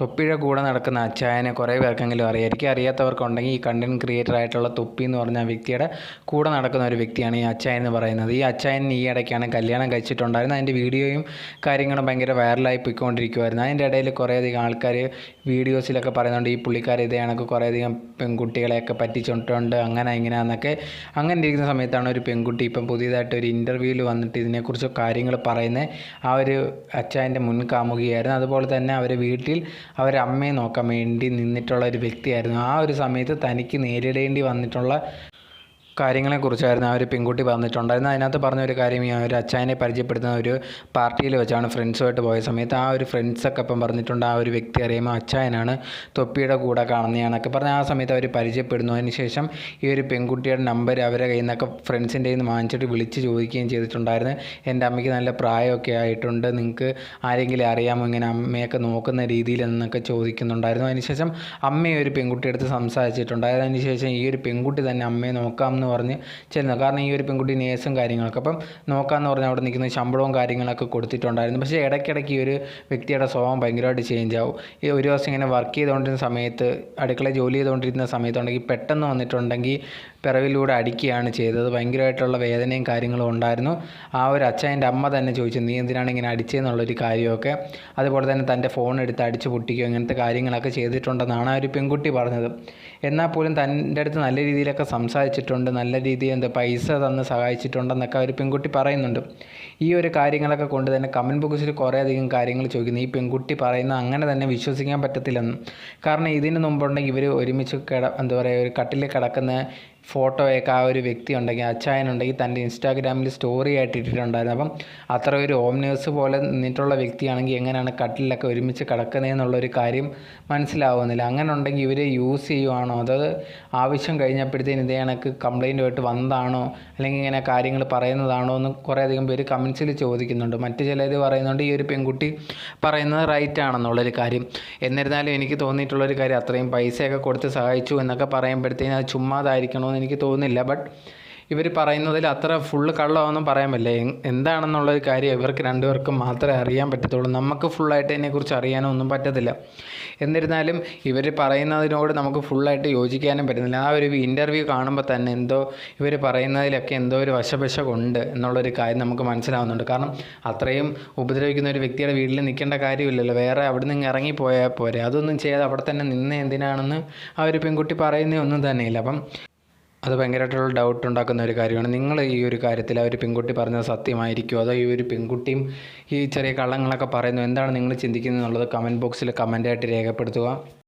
തൊപ്പിയുടെ കൂടെ നടക്കുന്ന അച്ചായനെ കുറേ പേർക്കെങ്കിലും അറിയായിരിക്കും അറിയാത്തവർക്കുണ്ടെങ്കിൽ ഈ കണ്ടന്റ് ക്രിയേറ്റർ ആയിട്ടുള്ള തൊപ്പി എന്ന് പറഞ്ഞ വ്യക്തിയുടെ കൂടെ നടക്കുന്ന ഒരു വ്യക്തിയാണ് ഈ അച്ചായൻ എന്ന് പറയുന്നത്. ഈ അച്ചായൻ ഈ ഇടയ്ക്കാണ് കല്യാണം കഴിച്ചിട്ടുണ്ടായിരുന്നത്. അതിന്റെ വീഡിയോയും കാര്യങ്ങളും ഭയങ്കര വൈറലായി പോയിക്കൊണ്ടിരിക്കുമായിരുന്നു അതിന്റെ ഇടയിൽ കുറേയധികം ആൾക്കാർ വീഡിയോസിലൊക്കെ പറയുന്നുണ്ട് ഈ പുള്ളിക്കാർ ഇതേ കണക്ക് കുറേയധികം പെൺകുട്ടികളെയൊക്കെ പറ്റിച്ചിട്ടുണ്ട് അങ്ങനെ ഇങ്ങനെയാണെന്നൊക്കെ അങ്ങനെ ഇരിക്കുന്ന സമയത്താണ് ഒരു പെൺകുട്ടി ഇപ്പം പുതിയതായിട്ട് ഒരു ഇന്റർവ്യൂവിൽ വന്നിട്ട് ഇതിനെക്കുറിച്ച് കാര്യങ്ങൾ പറയുന്നത്. ആ ഒരു അച്ചായന്റെ മുൻ കാമുകിയായിരുന്നു അതുപോലെ തന്നെ അവർ വീട്ടിൽ അവരെ അമ്മയെ നോക്കാൻ വേണ്ടി നിന്നിട്ടുള്ള ഒരു വ്യക്തിയായിരുന്നു. ആ ഒരു സമയത്ത് തനിക്ക് നേരിടേണ്ടി വന്നിട്ടുള്ള കാര്യങ്ങളെക്കുറിച്ചായിരുന്നു ആ ഒരു പെൺകുട്ടി പറഞ്ഞിട്ടുണ്ടായിരുന്നത്. അതിനകത്ത് പറഞ്ഞ ഒരു കാര്യം ഈ ഒരു അച്ചായനെ പരിചയപ്പെടുത്തുന്ന ഒരു പാർട്ടിയിൽ വെച്ചാണ് ഫ്രണ്ട്സുമായിട്ട് പോയ സമയത്ത് ആ ഒരു ഫ്രണ്ട്സൊക്കെ ഇപ്പം പറഞ്ഞിട്ടുണ്ട് ആ ഒരു വ്യക്തി അറിയുമ്പോൾ അച്ചായനാണ് തൊപ്പിയുടെ കൂടെ കാണുന്നതാണൊക്കെ പറഞ്ഞ് ആ സമയത്ത് അവർ പരിചയപ്പെടുന്നു. അതിനുശേഷം ഈ ഒരു പെൺകുട്ടിയുടെ നമ്പർ അവരെ കയ്യിൽ നിന്നൊക്കെ ഫ്രണ്ട്സിന്റെ നിന്ന് വാങ്ങിച്ചിട്ട് വിളിച്ച് ചോദിക്കുകയും ചെയ്തിട്ടുണ്ടായിരുന്നു. എന്റെ അമ്മയ്ക്ക് നല്ല പ്രായമൊക്കെ ആയിട്ടുണ്ട് നിങ്ങൾക്ക് ആരെങ്കിലും അറിയാമോ ഇങ്ങനെ അമ്മയൊക്കെ നോക്കുന്ന രീതിയിൽ? എന്നൊക്കെ ചോദിക്കുന്നുണ്ടായിരുന്നു. അതിനുശേഷം അമ്മയെ ഒരു പെൺകുട്ടിയെടുത്ത് സംസാരിച്ചിട്ടുണ്ടായിരുന്നു. അതിനുശേഷം ഈ ഒരു പെൺകുട്ടി തന്നെ അമ്മയെ നോക്കാം എന്ന് പറഞ്ഞ് ചെല്ലുന്നത്. കാരണം ഈ ഒരു പെൺകുട്ടി നേഴ്സും കാര്യങ്ങളൊക്കെ. അപ്പം നോക്കാമെന്ന് പറഞ്ഞ് അവിടെ നിൽക്കുന്ന ശമ്പളവും കാര്യങ്ങളൊക്കെ കൊടുത്തിട്ടുണ്ടായിരുന്നു. പക്ഷേ ഇടയ്ക്കിടയ്ക്ക് ഈ ഒരു വ്യക്തിയുടെ സ്വഭാവം ഭയങ്കരമായിട്ട് ചേഞ്ച് ആവും. ഈ ഒരു ദിവസം ഇങ്ങനെ വർക്ക് ചെയ്തുകൊണ്ടിരുന്ന സമയത്ത് അടുക്കള ജോലി ചെയ്തുകൊണ്ടിരുന്ന സമയത്തുണ്ടെങ്കിൽ പെട്ടെന്ന് വന്നിട്ടുണ്ടെങ്കിൽ പിറവിലൂടെ അടിക്കുകയാണ് ചെയ്തത്. ഭയങ്കരമായിട്ടുള്ള വേദനയും കാര്യങ്ങളും ഉണ്ടായിരുന്നു. ആ ഒരു അച്ഛന്റെ അമ്മ തന്നെ ചോദിച്ചു നീ എന്തിനാണ് ഇങ്ങനെ അടിച്ചതെന്നുള്ളൊരു കാര്യമൊക്കെ? അതുപോലെ തന്നെ തന്റെ ഫോൺ എടുത്ത് അടിച്ച് പൊട്ടിക്കുകയോ ഇങ്ങനത്തെ കാര്യങ്ങളൊക്കെ ചെയ്തിട്ടുണ്ടെന്നാണ് ആ ഒരു പെൺകുട്ടി പറഞ്ഞത്. എന്നാൽ പോലും തന്റെ അടുത്ത് നല്ല രീതിയിലൊക്കെ സംസാരിച്ചിട്ടുണ്ട് നല്ല രീതിയിൽ എന്താ പൈസ തന്ന് സഹായിച്ചിട്ടുണ്ടെന്നൊക്കെ ഒരു പെൺകുട്ടി പറയുന്നുണ്ട്. ഈ ഒരു കാര്യങ്ങളൊക്കെ കൊണ്ട് തന്നെ കമന്റ് ബോക്സിൽ കുറേയധികം കാര്യങ്ങൾ ചോദിക്കുന്നു. ഈ പെൺകുട്ടി പറയുന്ന അങ്ങനെ തന്നെ വിശ്വസിക്കാൻ പറ്റത്തില്ലെന്ന്. കാരണം ഇതിന് മുമ്പുണ്ടെങ്കിൽ ഇവർ ഒരുമിച്ച് കിട എന്താ പറയുക ഒരു കട്ടിൽ കിടക്കുന്ന ഫോട്ടോയൊക്കെ ആ ഒരു വ്യക്തി ഉണ്ടെങ്കിൽ അച്ചായനുണ്ടെങ്കിൽ തന്റെ ഇൻസ്റ്റാഗ്രാമിൽ സ്റ്റോറി ആയിട്ട് ഇട്ടിട്ടുണ്ടായിരുന്നു. അപ്പം അത്ര ഒരു ഹോം നേഴ്സ് പോലെ നിന്നിട്ടുള്ള വ്യക്തിയാണെങ്കിൽ എങ്ങനെയാണ് കട്ടിലൊക്കെ ഒരുമിച്ച് കിടക്കുന്നതെന്നുള്ളൊരു കാര്യം മനസ്സിലാവുന്നില്ല. അങ്ങനെ ഉണ്ടെങ്കിൽ ഇവരെ യൂസ് ചെയ്യുവാണോ? അതത് ആവശ്യം കഴിഞ്ഞപ്പോഴത്തേന് ഇതേ കണക്ക് കംപ്ലൈന്റുമായിട്ട് വന്നതാണോ? അല്ലെങ്കിൽ ഇങ്ങനെ കാര്യങ്ങൾ പറയുന്നതാണോ എന്ന് കുറേയധികം പേര് കമൻസിൽ ചോദിക്കുന്നുണ്ട്. മറ്റു ചിലർ പറയുന്നുണ്ട് ഈ ഒരു പെൺകുട്ടി പറയുന്നത് റൈറ്റ് ആണെന്നുള്ളൊരു കാര്യം. എന്നിരുന്നാലും എനിക്ക് തോന്നിയിട്ടുള്ളൊരു കാര്യം അത്രയും പൈസയൊക്കെ കൊടുത്ത് സഹായിച്ചു എന്നൊക്കെ പറയുമ്പോഴത്തേന് അത് ചുമ്മാതായിരിക്കണമെന്ന് എനിക്ക് തോന്നുന്നില്ല. ബട്ട് ഇവർ പറയുന്നതിൽ അത്ര ഫുള്ള് കള്ളമൊന്നും പറയാൻ പറ്റില്ല. എന്താണെന്നുള്ള ഒരു കാര്യം ഇവർക്ക് രണ്ടുപേർക്കും മാത്രമേ അറിയാൻ പറ്റത്തുള്ളൂ. നമുക്ക് ഫുള്ളായിട്ട് ഇതിനെക്കുറിച്ച് അറിയാനോ ഒന്നും പറ്റത്തില്ല. എന്നിരുന്നാലും ഇവർ പറയുന്നതിനോട് നമുക്ക് ഫുള്ളായിട്ട് യോജിക്കാനും പറ്റുന്നില്ല. ആ ഒരു ഇന്റർവ്യൂ കാണുമ്പോൾ തന്നെ എന്തോ ഇവർ പറയുന്നതിലൊക്കെ എന്തോ ഒരു വശപശമുണ്ട് എന്നുള്ളൊരു കാര്യം നമുക്ക് മനസ്സിലാവുന്നുണ്ട്. കാരണം അത്രയും ഉപദ്രവിക്കുന്ന ഒരു വ്യക്തിയുടെ വീട്ടിൽ നിൽക്കേണ്ട കാര്യമില്ലല്ലോ. വേറെ അവിടെ നിന്ന് ഇറങ്ങിപ്പോയാൽ പോരെ. അതൊന്നും ചെയ്യാതെ അവിടെ തന്നെ നിന്ന് എന്തിനാണെന്ന് ആ ഒരു പെൺകുട്ടി പറയുന്ന ഒന്നും തന്നെയില്ല. അപ്പം അത് ഭയങ്കരമായിട്ടുള്ള ഡൗട്ട് ഉണ്ടാക്കുന്ന ഒരു കാര്യമാണ്. നിങ്ങൾ ഈ ഒരു കാര്യത്തിൽ ആ ഒരു പെൺകുട്ടി പറഞ്ഞത് സത്യമായിരിക്കുമോ? അതോ ഈ ഒരു പെൺകുട്ടിയും ഈ ചെറിയ കള്ളങ്ങളൊക്കെ പറയുന്നു? എന്താണ് നിങ്ങൾ ചിന്തിക്കുന്നത് എന്നുള്ളത് കമന്റ് ബോക്സിൽ കമന്റായിട്ട് രേഖപ്പെടുത്തുക.